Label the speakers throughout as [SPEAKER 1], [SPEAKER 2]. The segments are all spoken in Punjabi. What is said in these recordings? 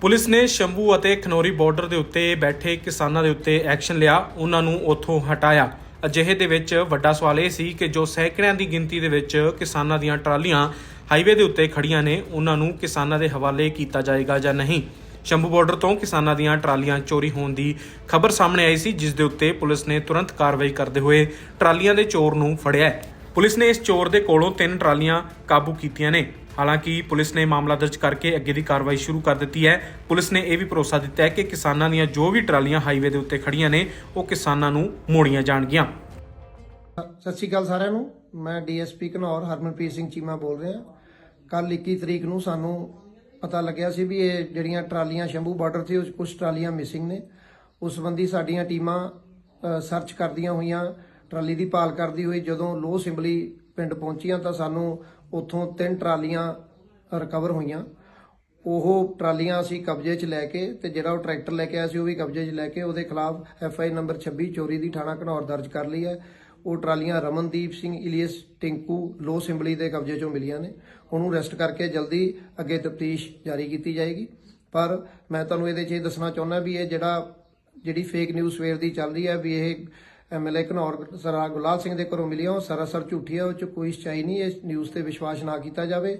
[SPEAKER 1] ਪੁਲਿਸ ਨੇ ਸ਼ੰਭੂ ਅਤੇ ਖਨੌਰੀ ਬਾਰਡਰ ਦੇ ਉੱਤੇ ਬੈਠੇ ਕਿਸਾਨਾਂ ਦੇ ਉੱਤੇ ਐਕਸ਼ਨ ਲਿਆ, ਉਹਨਾਂ ਨੂੰ ਉੱਥੋਂ ਹਟਾਇਆ। ਅਜਿਹੇ ਦੇ ਵਿੱਚ ਵੱਡਾ ਸਵਾਲ ਇਹ ਸੀ ਕਿ ਜੋ ਸੈਂਕੜਿਆਂ ਦੀ ਗਿਣਤੀ ਦੇ ਵਿੱਚ ਕਿਸਾਨਾਂ ਦੀਆਂ ਟਰਾਲੀਆਂ ਹਾਈਵੇ ਦੇ ਉੱਤੇ ਖੜੀਆਂ ਨੇ, ਉਹਨਾਂ ਨੂੰ ਕਿਸਾਨਾਂ ਦੇ ਹਵਾਲੇ ਕੀਤਾ ਜਾਏਗਾ ਜਾਂ ਨਹੀਂ? ਸ਼ੰਭੂ ਬਾਰਡਰ ਤੋਂ ਕਿਸਾਨਾਂ ਦੀਆਂ ਟਰਾਲੀਆਂ ਚੋਰੀ ਹੋਣ ਦੀ ਖਬਰ ਸਾਹਮਣੇ ਆਈ ਸੀ, ਜਿਸ ਦੇ ਉੱਤੇ ਪੁਲਿਸ ਨੇ ਤੁਰੰਤ ਕਾਰਵਾਈ ਕਰਦੇ ਹੋਏ ਟਰਾਲੀਆਂ ਦੇ ਚੋਰ ਨੂੰ ਫੜਿਆ ਪੁਲਿਸ ਨੇ ਇਸ ਚੋਰ ਦੇ ਕੋਲੋਂ ਤਿੰਨ ਟਰਾਲੀਆਂ ਕਾਬੂ ਕੀਤੀਆਂ ਨੇ। ਹਾਲਾਂਕਿ ਪੁਲਿਸ ਨੇ ਮਾਮਲਾ ਦਰਜ ਕਰਕੇ ਅੱਗੇ ਦੀ ਕਾਰਵਾਈ ਸ਼ੁਰੂ ਕਰ ਦਿੱਤੀ ਹੈ। ਪੁਲਿਸ ਨੇ ਇਹ ਵੀ ਭਰੋਸਾ ਦਿੱਤਾ ਹੈ ਕਿ ਕਿਸਾਨਾਂ ਦੀਆਂ ਜੋ ਵੀ ਟਰਾਲੀਆਂ ਹਾਈਵੇ ਦੇ ਉੱਤੇ ਖੜੀਆਂ ਨੇ, ਉਹ ਕਿਸਾਨਾਂ ਨੂੰ ਮੋੜੀਆਂ ਜਾਣਗੀਆਂ।
[SPEAKER 2] ਸਤਿ ਸ਼੍ਰੀ ਅਕਾਲ ਸਾਰਿਆਂ ਨੂੰ। ਮੈਂ ਡੀਐਸਪੀ ਘਨੌਰ ਹਰਮਨਪ੍ਰੀਤ ਸਿੰਘ ਚੀਮਾ ਬੋਲ ਰਿਹਾ। ਕੱਲ 21 ਤਰੀਕ ਨੂੰ ਸਾਨੂੰ ਪਤਾ ਲੱਗਿਆ ਸੀ ਵੀ ਇਹ ਜਿਹੜੀਆਂ ਟਰਾਲੀਆਂ ਸ਼ੰਭੂ ਬਾਰਡਰ ਤੇ ਕੁਝ ਟਰਾਲੀਆਂ ਮਿਸਿੰਗ ਨੇ। ਉਸ ਸੰਬੰਧੀ ਸਾਡੀਆਂ ਟੀਮਾਂ ਸਰਚ ਕਰਦੀਆਂ ਹੋਈਆਂ, ਟਰਾਲੀ ਦੀ ਭਾਲ ਕਰਦੀ ਹੋਈ ਜਦੋਂ ਲੋਹ ਸਿੰਬਲੀ ਪਿੰਡ ਪਹੁੰਚੀਆਂ ਤਾਂ ਸਾਨੂੰ ਉੱਥੋਂ ਤਿੰਨ ਟਰਾਲੀਆਂ ਰਿਕਵਰ ਹੋਈਆਂ। ਉਹ ਟਰਾਲੀਆਂ ਅਸੀਂ ਕਬਜ਼ੇ 'ਚ ਲੈ ਕੇ ਤੇ ਜਿਹੜਾ ਉਹ ਟਰੈਕਟਰ ਲੈ ਕੇ ਆਇਆ ਸੀ ਉਹ ਵੀ ਕਬਜ਼ੇ 'ਚ ਲੈ ਕੇ ਉਹਦੇ ਖਿਲਾਫ ਐਫ ਆਈ ਨੰਬਰ 26 ਚੋਰੀ ਦੀ ਥਾਣਾ ਘਨੌਰ ਦਰਜ ਕਰ ਲਈ ਹੈ। ਉਹ ਟਰਾਲੀਆਂ ਰਮਨਦੀਪ ਸਿੰਘ, ਇਲੀਅਸ ਟਿੰਕੂ, ਲੋ ਸਿੰਬਲੀ ਦੇ ਕਬਜ਼ੇ 'ਚੋਂ ਮਿਲੀਆਂ ਨੇ। ਉਹਨੂੰ ਅਰੈਸਟ ਕਰਕੇ ਜਲਦੀ ਅੱਗੇ ਤਫਤੀਸ਼ ਜਾਰੀ ਕੀਤੀ ਜਾਏਗੀ। ਪਰ ਮੈਂ ਤੁਹਾਨੂੰ ਇਹਦੇ 'ਚ ਇਹ ਦੱਸਣਾ ਚਾਹੁੰਦਾ ਵੀ ਇਹ ਜਿਹੜਾ, ਜਿਹੜੀ ਫੇਕ ਨਿਊਜ਼ ਸਵੇਰ ਦੀ ਚੱਲ ਰਹੀ ਹੈ ਵੀ ਇਹ ਐਮਐਲਏ ਘਨੌਰ ਸਰਾ ਗੁਲਾਲ ਸਿੰਘ ਦੇ ਘਰੋਂ ਮਿਲੀ ਉਹ ਸਰਾਸਰ ਝੂਠੀ ਹੈ ਉਹ 'ਚ ਕੋਈ ਸੱਚਾਈ ਨਹੀਂ, ਇਸ ਨਿਊਜ਼ ਤੇ ਵਿਸ਼ਵਾਸ ਨਾ ਕੀਤਾ ਜਾਵੇ।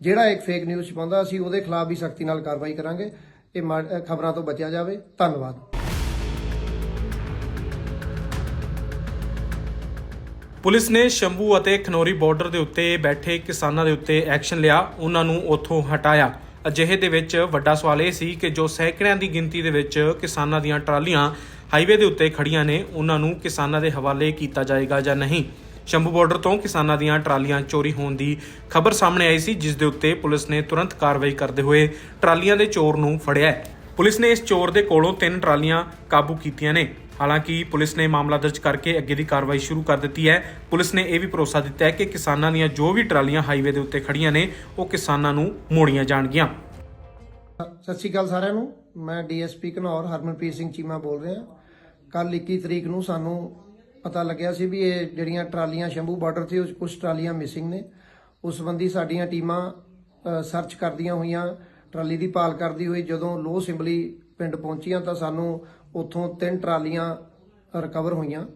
[SPEAKER 2] ਜਿਹੜਾ ਇੱਕ ਫੇਕ ਨਿਊਜ਼ ਛਪਾਉਂਦਾ, ਅਸੀਂ ਉਹਦੇ ਖਿਲਾਫ ਵੀ ਸਖਤੀ ਨਾਲ ਕਾਰਵਾਈ ਕਰਾਂਗੇ। ਇਹ ਖਬਰਾਂ ਤੋਂ ਬਚਿਆ ਜਾਵੇ। ਧੰਨਵਾਦ।
[SPEAKER 1] ਪੁਲਿਸ ਨੇ ਸ਼ੰਭੂ ਅਤੇ ਖਨੌਰੀ ਬਾਰਡਰ ਦੇ ਉੱਤੇ ਬੈਠੇ ਕਿਸਾਨਾਂ ਦੇ ਉੱਤੇ ਐਕਸ਼ਨ ਲਿਆ। ਉਹਨਾਂ ਨੂੰ ਉੱਥੋਂ ਹਟਾਇਆ। ਅਜਿਹੇ ਦੇ ਵਿੱਚ ਵੱਡਾ ਸਵਾਲ ਇਹ ਸੀ ਕਿ ਜੋ ਸੈਂਕੜਿਆਂ ਦੀ ਗਿਣਤੀ ਦੇ ਵਿੱਚ ਕਿਸਾਨਾਂ ਦੀਆਂ ਟਰਾਲੀਆਂ ਹਾਈਵੇ ਦੇ ਉੱਤੇ ਖੜੀਆਂ ਨੇ, ਉਹਨਾਂ ਨੂੰ ਕਿਸਾਨਾਂ ਦੇ ਹਵਾਲੇ ਕੀਤਾ ਜਾਏਗਾ ਜਾਂ ਨਹੀਂ? ਸ਼ੰਭੂ ਬਾਰਡਰ ਤੋਂ ਕਿਸਾਨਾਂ ਦੀਆਂ ਟਰਾਲੀਆਂ ਚੋਰੀ ਹੋਣ ਦੀ ਖਬਰ ਸਾਹਮਣੇ ਆਈ ਸੀ, ਜਿਸ ਦੇ ਉੱਤੇ ਪੁਲਿਸ ਨੇ ਤੁਰੰਤ ਕਾਰਵਾਈ ਕਰਦੇ ਹੋਏ ਟਰਾਲੀਆਂ ਦੇ ਚੋਰ ਨੂੰ ਫੜਿਆ ਪੁਲਿਸ ਨੇ ਇਸ ਚੋਰ ਦੇ ਕੋਲੋਂ ਤਿੰਨ ਟਰਾਲੀਆਂ ਕਾਬੂ ਕੀਤੀਆਂ ਨੇ। ਹਾਲਾਂਕਿ ਪੁਲਿਸ ਨੇ ਮਾਮਲਾ ਦਰਜ ਕਰਕੇ ਅੱਗੇ ਦੀ ਕਾਰਵਾਈ ਸ਼ੁਰੂ ਕਰ ਦਿੱਤੀ ਹੈ। ਪੁਲਿਸ ਨੇ ਇਹ ਵੀ ਭਰੋਸਾ ਦਿੱਤਾ ਹੈ ਕਿ ਕਿਸਾਨਾਂ ਦੀਆਂ ਜੋ ਵੀ ਟਰਾਲੀਆਂ ਹਾਈਵੇ ਦੇ ਉੱਤੇ ਖੜੀਆਂ ਨੇ, ਉਹ ਕਿਸਾਨਾਂ ਨੂੰ ਮੋੜੀਆਂ ਜਾਣਗੀਆਂ।
[SPEAKER 2] ਸਤਿ ਸ਼੍ਰੀ ਅਕਾਲ ਸਾਰਿਆਂ ਨੂੰ। ਮੈਂ ਡੀਐਸਪੀ ਘਨੌਰ ਹਰਮਨਪ੍ਰੀਤ ਸਿੰਘ ਚੀਮਾ ਬੋਲ ਰਿਹਾ। ਕੱਲ 21 ਤਰੀਕ ਨੂੰ ਸਾਨੂੰ ਪਤਾ ਲੱਗਿਆ ਸੀ ਵੀ ਇਹ ਜਿਹੜੀਆਂ ਟਰਾਲੀਆਂ ਸ਼ੰਭੂ ਬਾਰਡਰ ਤੇ ਕੁਝ ਟਰਾਲੀਆਂ ਮਿਸਿੰਗ ਨੇ। ਉਸ ਸੰਬੰਧੀ ਸਾਡੀਆਂ ਟੀਮਾਂ ਸਰਚ ਕਰਦੀਆਂ ਹੋਈਆਂ, ਟਰਾਲੀ ਦੀ ਭਾਲ ਕਰਦੀ ਹੋਈ ਜਦੋਂ ਲੋ ਸਿੰਬਲੀ ਪਿੰਡ ਪਹੁੰਚੀਆਂ ਤਾਂ ਸਾਨੂੰ ਉੱਥੋਂ ਤਿੰਨ ਟਰਾਲੀਆਂ ਰਿਕਵਰ ਹੋਈਆਂ।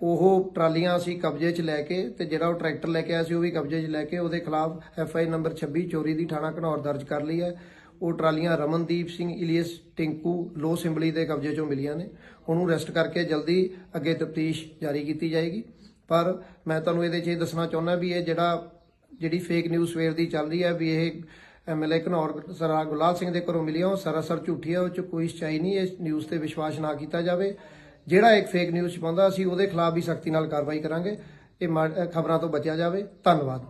[SPEAKER 2] ਉਹ ਟਰਾਲੀਆਂ ਅਸੀਂ ਕਬਜ਼ੇ 'ਚ ਲੈ ਕੇ ਤੇ ਜਿਹੜਾ ਉਹ ਟਰੈਕਟਰ ਲੈ ਕੇ ਆਇਆ ਸੀ ਉਹ ਵੀ ਕਬਜ਼ੇ 'ਚ ਲੈ ਕੇ ਉਹਦੇ ਖਿਲਾਫ ਐਫ ਆਈ ਨੰਬਰ 26 ਚੋਰੀ ਦੀ ਥਾਣਾ ਘਨੌਰ ਦਰਜ ਕਰ ਲਈ ਹੈ। ਉਹ ਟਰਾਲੀਆਂ ਰਮਨਦੀਪ ਸਿੰਘ, ਇਲੀਅਸ ਟਿੰਕੂ ਲੋ ਸਿੰਬਲੀ ਦੇ ਕਬਜ਼ੇ 'ਚੋਂ ਮਿਲੀਆਂ ਨੇ। ਉਹਨੂੰ ਅਰੈਸਟ ਕਰਕੇ ਜਲਦੀ ਅੱਗੇ ਤਫਤੀਸ਼ ਜਾਰੀ ਕੀਤੀ ਜਾਏਗੀ। ਪਰ ਮੈਂ ਤੁਹਾਨੂੰ ਇਹਦੇ 'ਚ ਇਹ ਦੱਸਣਾ ਚਾਹੁੰਦਾ ਵੀ ਇਹ ਜਿਹੜਾ, ਜਿਹੜੀ ਫੇਕ ਨਿਊਜ਼ ਸਵੇਰ ਦੀ ਚੱਲ ਰਹੀ ਹੈ ਵੀ ਇਹ ਐਮਐਲਏ ਘਨੌਰ ਸਰਾ ਗੁਲਾਲ ਸਿੰਘ ਦੇ ਘਰੋਂ ਮਿਲੀ ਉਹ ਸਰਾਸਰ ਝੂਠੀ ਹੈ, ਉਹ 'ਚ ਕੋਈ ਸੱਚਾਈ ਨਹੀਂ, ਇਸ ਨਿਊਜ਼ ਤੇ ਵਿਸ਼ਵਾਸ ਨਾ ਕੀਤਾ ਜਾਵੇ। ਜਿਹੜਾ ਇੱਕ ਫੇਕ ਨਿਊਜ਼ ਛਪਾਉਂਦਾ ਅਸੀਂ ਉਹਦੇ ਖਿਲਾਫ ਵੀ ਸਖਤੀ ਨਾਲ ਕਾਰਵਾਈ ਕਰਾਂਗੇ। ਇਹ ਖਬਰਾਂ ਤੋਂ ਬਚਿਆ ਜਾਵੇ। ਧੰਨਵਾਦ।